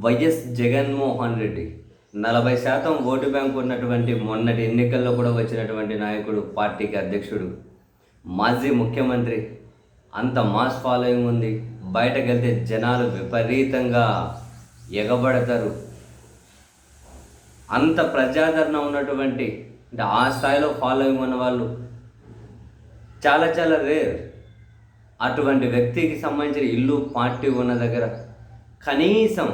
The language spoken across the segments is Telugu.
వైఎస్ జగన్మోహన్ రెడ్డి. నలభై శాతం ఓటు బ్యాంకు ఉన్నటువంటి మొన్నటి ఎన్నికల్లో కూడా వచ్చినటువంటి నాయకుడు పార్టీకి అధ్యక్షుడు. మాజీ ముఖ్యమంత్రి అంత మాస్ ఫాలోయింగ్ ఉంది. బయటకు వెళ్తే జనాలు విపరీతంగా ఎగబడతారు. అంత ప్రజాదరణ ఉన్నటువంటి అంటే ఆ స్థాయిలో ఫాలోయింగ్ ఉన్న వాళ్ళు చాలా చాలా రేర్. అటువంటి వ్యక్తికి సంబంధించిన ఇల్లు పార్టీ ఉన్న దగ్గర కనీసం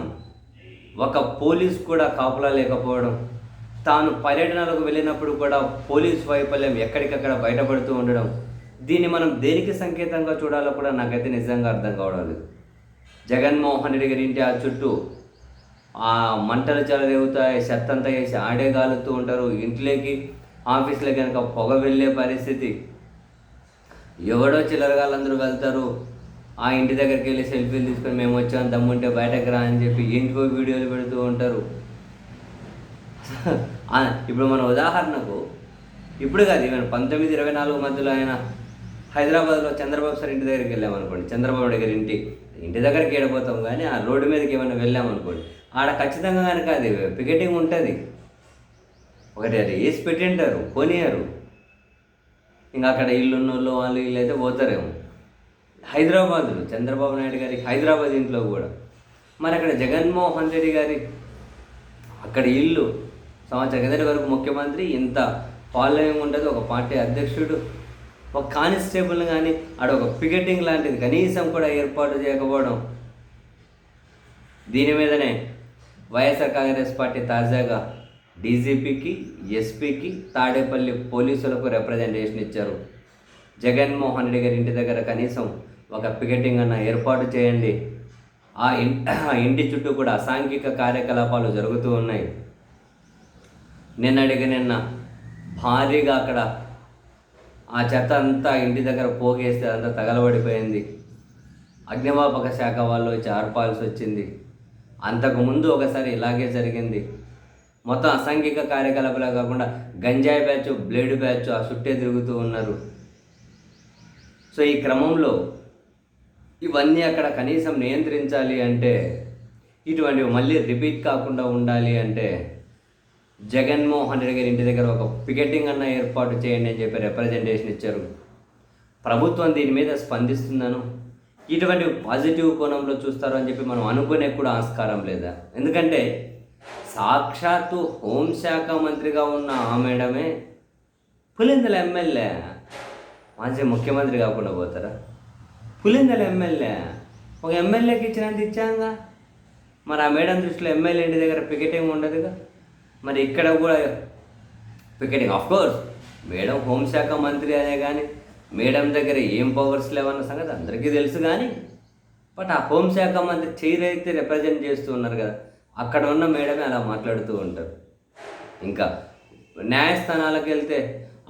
ఒక పోలీస్ కూడా కాపులా లేకపోవడం తాను పర్యటనలకు వెళ్ళినప్పుడు కూడా పోలీస్ వైఫల్యం ఎక్కడికక్కడ బయటపడుతూ ఉండడం దీన్ని మనం దేనికి సంకేతంగా చూడాలో కూడా నాకైతే నిజంగా అర్థం కావడం లేదు. జగన్మోహన్ రెడ్డి గారి ఇంటి ఆ చుట్టూ ఆ మంటలు చెలరేగుతాయి చెత్తంతా వేసి ఆడే గాలుతూ ఉంటారు. ఇంట్లోకి ఆఫీస్లో కనుక పొగ వెళ్ళే పరిస్థితి. ఎవడో చిల్లరగాళ్ళందరూ వెళ్తారు. ఆ ఇంటి దగ్గరికి వెళ్ళి సెల్ఫీలు తీసుకొని మేము వచ్చాం దమ్ముంటే బయటకు రా అని చెప్పి ఇంటికో వీడియోలు పెడుతూ ఉంటారు. ఇప్పుడు మన ఉదాహరణకు ఇప్పుడు కాదు ఈవెన్ పంతొమ్మిది ఇరవై నాలుగు మధ్యలో ఆయన హైదరాబాద్లో చంద్రబాబు సార్ ఇంటి దగ్గరికి వెళ్ళామనుకోండి చంద్రబాబు దగ్గర ఇంటి ఇంటి దగ్గరికి ఏడిపోతాం కానీ ఆ రోడ్డు మీదకి ఏమైనా వెళ్ళామనుకోండి ఆడ ఖచ్చితంగా కనుక అది పికెటింగ్ ఉంటుంది. ఒకటి అది వేసి పెట్టింటారు కొనియారు. ఇంకా అక్కడ ఇల్లున్న వాళ్ళు వీళ్ళు అయితే పోతారేమో. హైదరాబాద్లో చంద్రబాబు నాయుడు గారి హైదరాబాద్ ఇంట్లో కూడా. మరి అక్కడ జగన్మోహన్ రెడ్డి గారి అక్కడ ఇల్లు సంవత్సరం కిందటి వరకు ముఖ్యమంత్రి ఇంత ఫాలోయింగ్ ఉంటుంది ఒక పార్టీ అధ్యక్షుడు ఒక కానిస్టేబుల్ కానీ ఆడ ఒక పికెటింగ్ లాంటిది కనీసం కూడా ఏర్పాటు చేయకపోవడం దీని మీదనే వైఎస్ఆర్ కాంగ్రెస్ పార్టీ తాజాగా డీజీపీకి ఎస్పీకి తాడేపల్లి పోలీసులకు రిప్రజెంటేషన్ ఇచ్చారు. జగన్మోహన్ రెడ్డి గారి ఇంటి దగ్గర కనీసం ఒక పికెటింగ్ అన్న ఏర్పాటు చేయండి. ఆ ఇంటి చుట్టూ కూడా అసాంఘిక కార్యకలాపాలు జరుగుతూ ఉన్నాయి. నిన్నటికి నిన్న భారీగా అక్కడ ఆ చెత్త అంతా ఇంటి దగ్గర పోగేస్తే అంతా తగలబడిపోయింది. అగ్నిమాపక శాఖ వాళ్ళు వచ్చి ఆర్పాల్సి వచ్చింది. అంతకుముందు ఒకసారి ఇలాగే జరిగింది. మొత్తం అసాంఘిక కార్యకలాపాలే కాకుండా గంజాయి బ్యాచ్ బ్లేడ్ బ్యాచ్ ఆ చుట్టే తిరుగుతూ ఉన్నారు. సో ఈ క్రమంలో ఇవన్నీ అక్కడ కనీసం నియంత్రించాలి అంటే ఇటువంటివి మళ్ళీ రిపీట్ కాకుండా ఉండాలి అంటే జగన్మోహన్ రెడ్డి గారి ఇంటి దగ్గర ఒక పికెటింగ్ అన్న ఏర్పాటు చేయండి అని చెప్పి రిప్రజెంటేషన్ ఇచ్చారు. ప్రభుత్వం దీని మీద స్పందిస్తుందను. ఇటువంటి పాజిటివ్ కోణంలో చూస్తారు అని చెప్పి మనం అనుకునే కూడా ఆస్కారం లేదా? ఎందుకంటే సాక్షాత్తు హోంశాఖ మంత్రిగా ఉన్న ఆ మేడమే పులిందల ఎమ్మెల్యే. మాజీ ముఖ్యమంత్రి కాకుండా పోతారా? పులిందల ఎమ్మెల్యే. ఒక ఎమ్మెల్యేకి ఇచ్చినంత ఇచ్చాంగా? మరి ఆ మేడం దృష్టిలో ఎమ్మెల్యే ఇంటి దగ్గర పికెటింగ్ ఉండదుగా? మరి ఇక్కడ కూడా పికెటింగ్ ఆఫ్ కోర్స్ మేడం హోంశాఖ మంత్రి అనే కానీ మేడం దగ్గర ఏం పవర్స్ లేవన్న సంగతి అందరికీ తెలుసు కానీ బట్ ఆ హోంశాఖ మంత్రి చైరైతే రిప్రజెంట్ చేస్తూ ఉన్నారు కదా అక్కడ ఉన్న మేడమే అలా మాట్లాడుతూ ఉంటారు. ఇంకా న్యాయస్థానాలకు వెళ్తే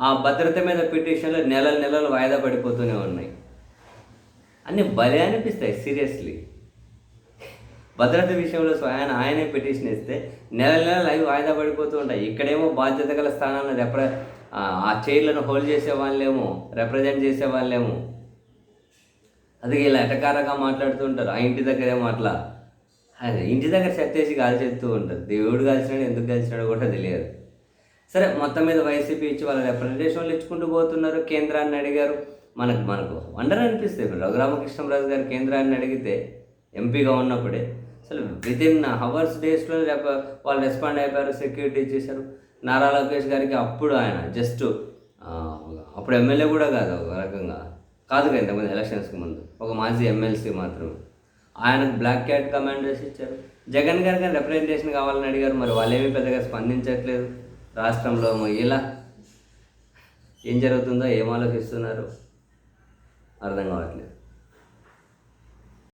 ఆ భద్రత మీద పిటిషన్లు నెలల నెలలు వాయిదా పడిపోతూనే ఉన్నాయి. అన్నీ భలే అనిపిస్తాయి సీరియస్లీ. భద్రత విషయంలో స్వయాన ఆయనే పిటిషన్ ఇస్తే నెల నెలలు అవి వాయిదా పడిపోతూ ఉంటాయి. ఇక్కడేమో బాధ్యత గల స్థానాలను రెప్ర ఆ చైర్లను హోల్డ్ చేసే వాళ్ళేమో రిప్రజెంట్ చేసే వాళ్ళేమో. అది ఇలా మాట్లాడుతూ మాట్లాడుతుంటారు ఆ ఇంటి దగ్గర ఏమో అట్లా. అదే ఇంటి దగ్గర చెత్తేసి కాల్చేస్తూ ఉంటారు. దేవుడు కాల్చినాడు ఎందుకు కాల్చినాడో కూడా తెలియదు. సరే మొత్తం మీద వైసీపీ ఇచ్చి వాళ్ళ రిప్రజెంటేషన్లు ఇచ్చుకుంటూ పోతున్నారు. కేంద్రాన్ని అడిగారు. మనకు మనకు వండర్ అనిపిస్తుంది ఇప్పుడు రఘురామకృష్ణరాజు గారు కేంద్రాన్ని అడిగితే ఎంపీగా ఉన్నప్పుడే అసలు విత్ ఇన్ హవర్స్ డేస్లో వాళ్ళు రెస్పాండ్ అయిపోయారు సెక్యూరిటీ ఇచ్చేసారు నారా లోకేష్ గారికి అప్పుడు ఆయన జస్ట్ అప్పుడు ఎమ్మెల్యే కూడా కాదు ఒక రకంగా కాదు కదా ఇంతకుముందు ఎలక్షన్స్కి ముందు. ఒక మాజీ ఎమ్మెల్సీ మాత్రమే. ఆయనకు బ్లాక్ క్యాట్ కమాండర్స్ ఇచ్చారు. జగన్ గారికి రిప్రజెంటేషన్ కావాలని అడిగారు. మరి వాళ్ళేమీ పెద్దగా స్పందించట్లేదు. రాష్ట్రంలో మహిళ ఇలా ఏం జరుగుతుందో ఏం ఆలోచిస్తున్నారు? అర్థం కావట్లేదు.